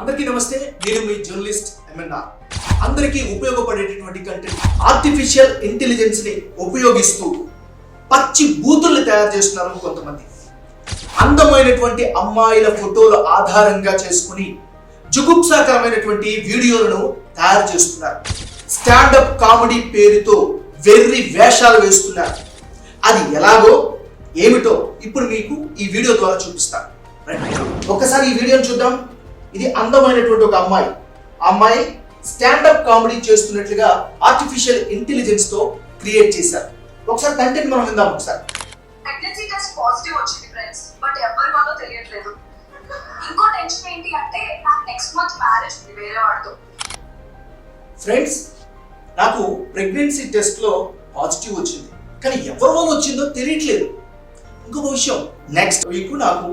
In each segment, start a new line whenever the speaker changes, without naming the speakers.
అందరికీ నమస్తే నేను మీ జర్నలిస్ట్ ఎంఎన్ఆర్ అందరికీ ఉపయోగపడేటటువంటి కంటెంట్ ఆర్టిఫిషియల్ ఇంటెలిజెన్స్ని ఉపయోగిస్తూ పచ్చి బూతుల్ని తయారు చేస్తున్నారు కొంతమంది. అందమైనటువంటి అమ్మాయిల ఫోటోలు ఆధారంగా చేసుకుని జుగుప్సాకరమైనటువంటి వీడియోలను తయారు చేస్తున్నారు. స్టాండప్ కామెడీ పేరుతో వెర్రి వేషాలు వేస్తున్నారు. అది ఎలాగో ఏమిటో ఇప్పుడు మీకు ఈ వీడియో ద్వారా చూపిస్తాను. ఒకసారి ఈ వీడియోని చూద్దాం. ఇది అందమైనటువంటి ఒక అమ్మాయి. ఆ అమ్మాయి స్టాండప్ కామెడీ చేస్తున్నట్లుగా ఆర్టిఫిషియల్ ఇంటెలిజెన్స్తో క్రియేట్ చేశారు. ఒకసారి కంటెంట్ మనం విందాం ఒకసారి.
పాజిటివ్ వచ్చింది ఫ్రెండ్స్ బట్ ఎవరి వల్ల తెలియట్లేదు. ఇంకో టెన్షన్ ఏంటి అంటే నాకు నెక్స్ట్ మంత్ మ్యారేజ్ ఉంది వేరే వాడితో.
ఫ్రెండ్స్ నాకు ప్రెగ్నెన్సీ టెస్ట్లో పాజిటివ్ వచ్చింది. కానీ ఎవరి వల్ల వచ్చిందో తెలియట్లేదు. ఇంకొక విషయం నెక్స్ట్ వీక్ నాకు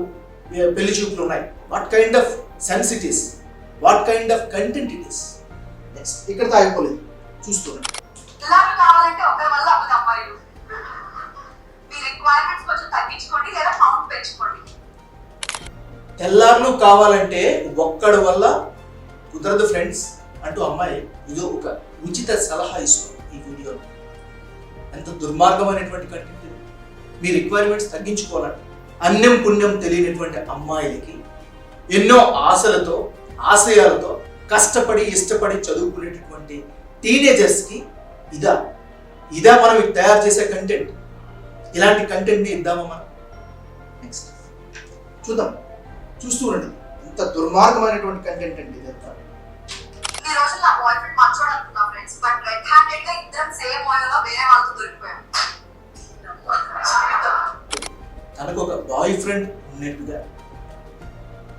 పెళ్ళి చూపులు ఉన్నాయి. What kind of sensitivities what kind of content it is next ఇక్కడ తాగిపోలేదు. చూస్తున్నాను
ఇలాగ కావాలంటే ఒకరి వల్ల అవ్వదు అమ్మాయిలు. మీ రిక్వైర్మెంట్స్ కొంచెం తగ్గించుకోండి లేదా కౌంట్ పెంచుకోండి.
తెల్లార్లు కావాలంటే ఒక్కడి వల్ల కుదరదు ఫ్రెండ్స్ అంటూ అమ్మాయి ఇదో ఒక ఉచిత సలహా ఇస్తుంది ఈ వీడియోలో. ఎంత దుర్మార్గమైనటువంటి కంటెంట్ మీ రిక్వైర్మెంట్స్ తగ్గించుకోవాలంటే అన్యం పుణ్యం తెలియనటువంటి అమ్మాయిలకి ఎన్నో ఆశలతో ఆశయాలతో కష్టపడి ఇష్టపడి చదువుకునేటటువంటి టీనేజర్స్కి ఇదా. ఇదా మనం తయారు చేసే కంటెంట్ ఇలాంటి కంటెంట్ని ఇద్దామా మనం? నెక్స్ట్ చూద్దాం. చూస్తూ ఉండండి. ఎంత దుర్మార్గమైనటువంటి కంటెంట్ అండి ఇదంతా
ఈ రోజు నా బాయ్ ఫ్రెండ్ మంచోడు అనుకున్నా ఫ్రెండ్స్ బట్ రెడ్ హ్యాండెడ్గా ఇద్దరం సేమ్లో వేరే వాళ్ళతో దొరికిపోయాం.
తనకు ఒక బాయ్ ఫ్రెండ్ ఉన్నట్టుగా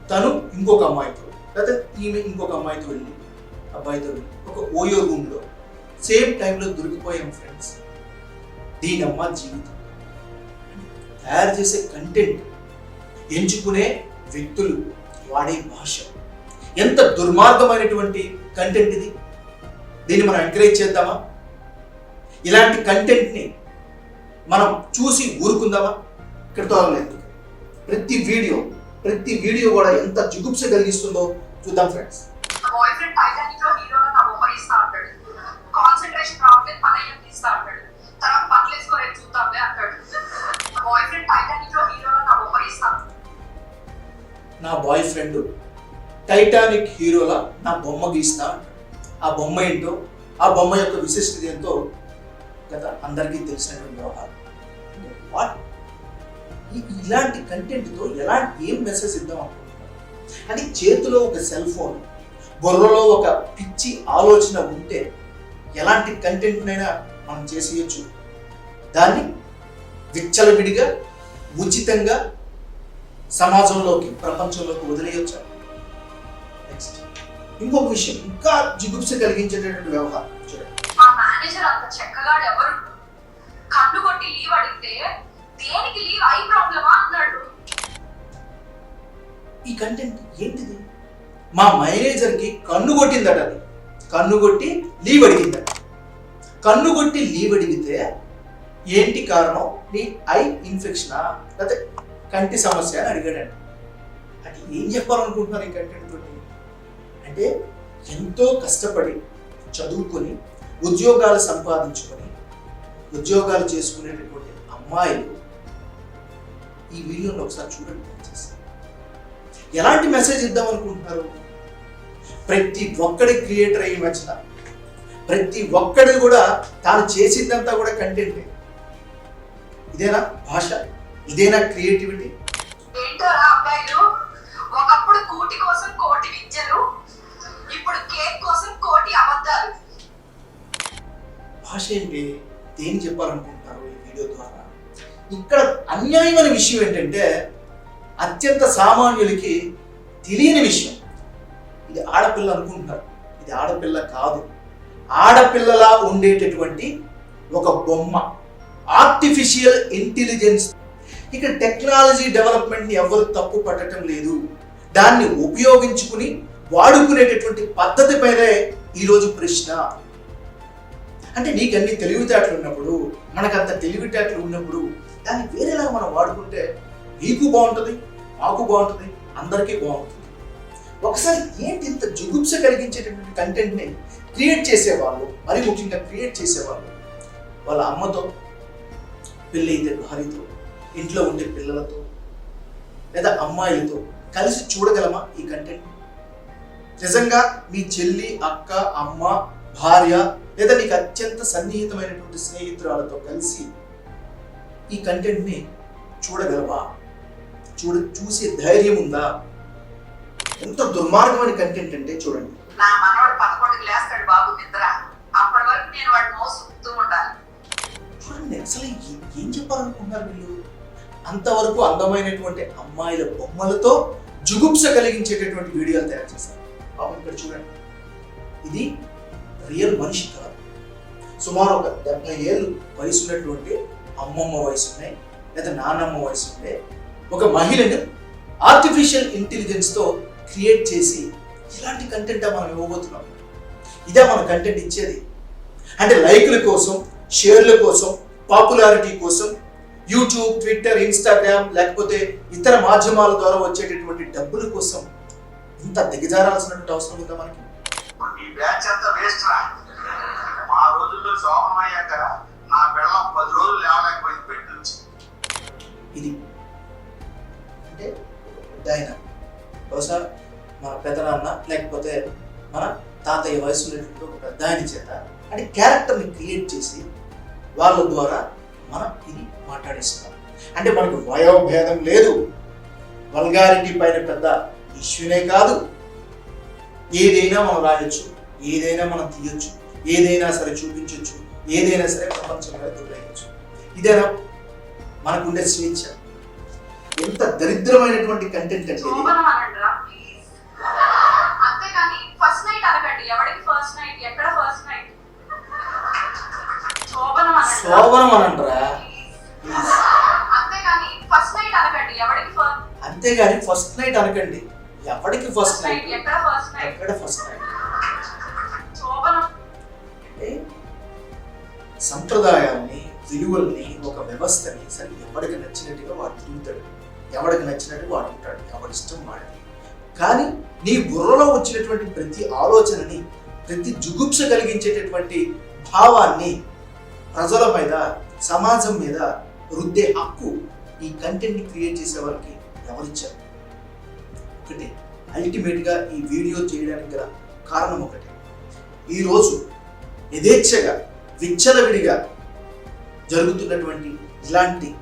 తను ఇంకొక అమ్మాయితో లేకపోతే ఈమె ఇంకొక అమ్మాయితో వెళ్ళి అబ్బాయితో వెళ్ళి ఒక ఓయో రూమ్లో సేమ్ టైంలో దొరికిపోయాం ఫ్రెండ్స్. దీనమ్మ జీవితం. తయారు చేసే కంటెంట్ ఎంచుకునే వ్యక్తులు వాడే భాష. ఎంత దుర్మార్గమైనటువంటి కంటెంట్ ఇది. దీన్ని మనం ఎంకరేజ్ చేద్దామా? ఇలాంటి కంటెంట్ని మనం చూసి ఊరుకుందామా? ఇక్కడ తోలలేదు. ప్రతి వీడియో ప్రతి వీడియో కూడా ఎంత జుగుప్స కలిగిస్తుందో చూద్దాం ఫ్రెండ్స్
నా బాయ్ ఫ్రెండ్ టైటానిక్లో హీరోలో నా బొమ్మ ఇస్తా అంటాడు. కాన్సన్ట్రేషన్ రావట్లేదు పని అయ్యాక తీస్తా అంటాడు. తర్వాత పనులు వేసుకోలేదు చూద్దాంలే అంటాడు. నా బాయ్ ఫ్రెండ్ టైటానిక్లో హీరోలో నా బొమ్మ ఇస్తా
నా బాయ్ ఫ్రెండ్ టైటానిక్ హీరోలా నా బొమ్మ గీస్తా. ఆ బొమ్మ ఏంటో ఆ బొమ్మ యొక్క విశిష్టత ఏంటో కదా అందరికీ తెలిసినటువంటి వ్యవహారం. వాట్ ఇలాంటి కంటెంట్తో ఎలాంటి ఏం మెసేజ్ ఇద్దాం అనుకుంటున్నాం అది చేతిలో ఒక సెల్ ఫోన్ బుర్రలో ఒక పిచ్చి ఆలోచన ఉంటే ఎలాంటి కంటెంట్నైనా మనం చేసేయచ్చు. దాన్ని విచ్చలవిడిగా ఉచితంగా సమాజంలోకి ప్రపంచంలోకి వదిలేయొచ్చు. నెక్స్ట్ ఇంకొక విషయం ఇంకా జిగుప్స కలిగించేటటువంటి వ్యవహారం. చూడండి.
మా మేనేజర్ అంత చక్కగా ఎవరు? కన్ను కొట్టి లీవ్ అడిగితే దేనికి లీవ్ ఐ అన్నాడు
ఈ కంటెంట్ ఏంటిది? మా మేనేజర్కి కన్ను కొట్టిందట అది. కన్ను కొట్టి లీవ్ అడిగిందట. కన్ను కొట్టి లీవ్ అడిగితే ఏంటి కారణం? నీ ఐ ఇన్ఫెక్షనా? లేకపోతే కంటి సమస్య అని అడిగాడంట. అది ఏం చెప్పాలనుకుంటున్నారు ఈ కంటెంట్ తోటి? అంటే ఎంతో కష్టపడి చదువుకొని ఉద్యోగాలు సంపాదించుకొని ఉద్యోగాలు చేసుకునేటటువంటి అమ్మాయిలు ఈ వీడియోని ఒకసారి చూడండి. ఎలాంటి మెసేజ్ ఇద్దాం అనుకుంటున్నారు? ప్రతి ఒక్కడి క్రియేటర్ అయ్యి మధ్యన ప్రతి ఒక్కడి కూడా తాను చేసిందంతా కూడా కంటెంట్ ఇదేనా భాష? ఇదేనా క్రియేటివిటీ
అబ్బాయిలు? ఒకప్పుడు కూటి కోసం కోటి విద్యలు ఇప్పుడు కేక్ కోసం కోటి అబద్ధాలు.
భాష ఏంటి? దేని చెప్పాలనుకుంటున్నారు ఈ వీడియో ద్వారా? ఇక్కడ అన్యాయమైన విషయం ఏంటంటే అత్యంత సామాన్యులకి తెలియని విషయం. ఇది ఆడపిల్ల అనుకుంటారు. ఇది ఆడపిల్ల కాదు. ఆడపిల్లలా ఉండేటటువంటి ఒక బొమ్మ. ఆర్టిఫిషియల్ ఇంటెలిజెన్స్ ఇక్కడ టెక్నాలజీ డెవలప్మెంట్ని ఎవరు తప్పు పట్టడం లేదు. దాన్ని ఉపయోగించుకుని వాడుకునేటటువంటి పద్ధతిపైనే ఈరోజు ప్రశ్న. అంటే నీకు అన్ని తెలివితేటలు ఉన్నప్పుడు మనకు అంత తెలివితేటలు ఉన్నప్పుడు దాన్ని వేరేలాగా మనం వాడుకుంటే నీకు బాగుంటుంది మాకు బాగుంటుంది అందరికీ బాగుంటుంది. ఒకసారి ఏంటి ఇంత జుగుప్స కలిగించేటటువంటి కంటెంట్ని క్రియేట్ చేసేవాళ్ళు మరి ముఖ్యంగా క్రియేట్ చేసేవాళ్ళు? వాళ్ళ అమ్మతో పెళ్ళి అయితే భార్యతో ఇంట్లో ఉండే పిల్లలతో లేదా అమ్మాయిలతో కలిసి చూడగలమా ఈ కంటెంట్ నిజంగా మీ చెల్లి అక్క అమ్మ భార్య లేదా నీకు అత్యంత సన్నిహితమైనటువంటి స్నేహితురాలతో కలిసి ఈ కంటెంట్ని చూడగలవా? చూడ చూసే ధైర్యం ఉందా? ఎంత దుర్మార్గమైన కంటెంట్ అంటే చూడండి.
నా మనవాడు పదకొండుకి లేస్తాడు బాబు నిద్ర. అప్పటి వరకు నేను వాడు మోసుతూ ఉండాలి
చూడండి అసలు ఏ- ఏం చెప్పాలనుకుంటున్నారు వీళ్ళు? అంతవరకు అందమైనటువంటి అమ్మాయిల బొమ్మలతో జుగుప్స కలిగించేటటువంటి వీడియోలు తయారు చేశారు. పాపం ఇక్కడ చూడండి. ఇది రియల్ మనిషి కాదు. సుమారు ఒక డెబ్బై ఏళ్ళు వయసు ఉన్నటువంటి అమ్మమ్మ వయసు ఉన్నాయి లేదా నాన్నమ్మ వయసు ఉండే ఒక మహిళను ఆర్టిఫిషియల్ ఇంటెలిజెన్స్తో క్రియేట్ చేసి ఇలాంటి కంటెంట్ మనం ఇవ్వబోతున్నాం. ఇదే మన కంటెంట్ ఇచ్చేది. అంటే లైకుల కోసం షేర్ల కోసం పాపులారిటీ కోసం యూట్యూబ్ ట్విట్టర్ ఇన్స్టాగ్రామ్ లేకపోతే ఇతర మాధ్యమాల ద్వారా వచ్చేటటువంటి డబ్బుల కోసం ఇంత దిగజారాల్సినటువంటి అవసరం ఉందా మనకి?
బ్యాచ్ అంతా వేస్ట్ రా. మా రోజుల్లో శోభనం అయ్యాక నా పిల్లం పది రోజులు లేవలేకపోయింది బెడ్ నుంచి.
ఇది. అంటే పెద్ద ఆయన బహుశా మన పెద్దనాన్న లేకపోతే మన తాతయ్య వయసు ఉన్నటువంటి ఒక పెద్ద ఆయన చేత అంటే క్యారెక్టర్ని క్రియేట్ చేసి వాళ్ళ ద్వారా మనం ఇది మాట్లాడిస్తున్నాం అంటే మనకు వయోభేదం లేదు. వల్గారిటీ పైన పెద్ద ఇష్యూనే కాదు. ఏదైనా మనం రాయొచ్చు. ఏదైనా మనం తీయొచ్చు. ఏదైనా సరే చూపించవచ్చు ఏదైనా సరే ప్రపంచంలో దొరికేయచ్చు ఇదేనా? మనకుండే స్వేచ్ఛ. ఎంత దరిద్రమైనటువంటి కంటెంట్ అంటే.
శోభనం అంతేగాని ఫస్ట్ నైట్ అనకండి ఎవరికి ఫస్ట్ నైట్ ఎక్కడ ఫస్ట్ నైట్ శోభనం అనండి
శోభనం అనంటరా
అంతేగాని ఫస్ట్ నైట్ అనకండి ఎవరికి ఫస్ట్
అంతేగాని ఫస్ట్ నైట్ అనకండి ఎవరికి ఫస్ట్
నైట్
నైట్
ఎక్కడ ఫస్ట్ నైట్
సంప్రదాయాల్ని విలువల్ని ఒక వ్యవస్థని సరే ఎవడికి నచ్చినట్టుగా వాడు తిరుగుతాడు. ఎవడికి నచ్చినట్టు వాడు ఉంటాడు. ఎవడి ఇష్టం వాడిది. కానీ నీ బుర్రలో వచ్చినటువంటి ప్రతి ఆలోచనని ప్రతి జుగుప్స కలిగించేటటువంటి భావాన్ని ప్రజల మీద సమాజం మీద రుద్దే హక్కు ఈ కంటెంట్ని క్రియేట్ చేసే వారికి ఎవరిచ్చారు? ఒకటి అల్టిమేట్గా ఈ వీడియో చేయడానికి గల కారణం ఒకటి. ఈరోజు యథేచ్ఛగా విచ్చలవిడిగా జరుగుతున్నటువంటి ఇలాంటి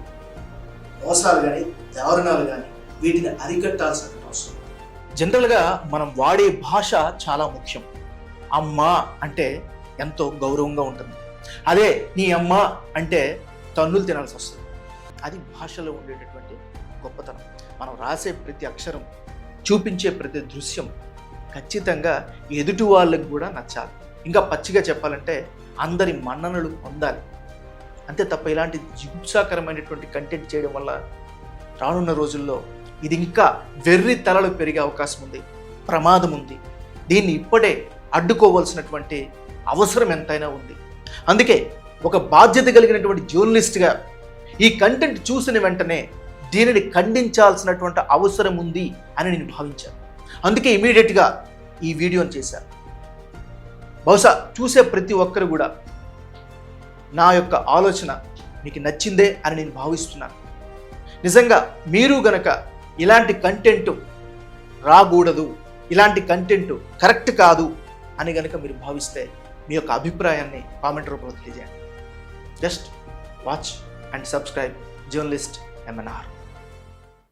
మోసాలు కానీ దారుణాలు కానీ వీటిని అరికట్టాల్సిన అవసరం జనరల్గా మనం వాడే భాష చాలా ముఖ్యం. అమ్మ అంటే ఎంతో గౌరవంగా ఉంటుంది. అదే నీ అమ్మ అంటే తన్నులు తినాల్సి వస్తుంది. అది భాషలో ఉండేటటువంటి గొప్పతనం. మనం రాసే ప్రతి అక్షరం చూపించే ప్రతి దృశ్యం ఖచ్చితంగా ఎదుటి వాళ్ళకి కూడా నచ్చాలి. ఇంకా పచ్చిగా చెప్పాలంటే అందరి మన్ననలు పొందాలి. అంతే తప్ప ఇలాంటి జిగుప్సాకరమైనటువంటి కంటెంట్ చేయడం వల్ల రానున్న రోజుల్లో ఇది ఇంకా వెర్రి తలలు పెరిగే అవకాశం ఉంది ప్రమాదం ఉంది. దీన్ని ఇప్పుడే అడ్డుకోవాల్సినటువంటి అవసరం ఎంతైనా ఉంది. అందుకే ఒక బాధ్యత కలిగినటువంటి జర్నలిస్ట్గా ఈ కంటెంట్ చూసిన వెంటనే దీనిని ఖండించాల్సినటువంటి అవసరం ఉంది అని నేను భావించాను. అందుకే ఇమీడియట్గా ఈ వీడియోని చేశాను. బహుశా చూసే ప్రతి ఒక్కరు కూడా నా యొక్క ఆలోచన మీకు నచ్చిందే అని నేను భావిస్తున్నాను. నిజంగా మీరు గనక ఇలాంటి కంటెంట్ రాకూడదు ఇలాంటి కంటెంట్ కరెక్ట్ కాదు అని గనక మీరు భావిస్తే మీ యొక్క అభిప్రాయాన్ని కామెంట్ రూపంలో తెలియజేయండి. Just watch and subscribe journalist MNR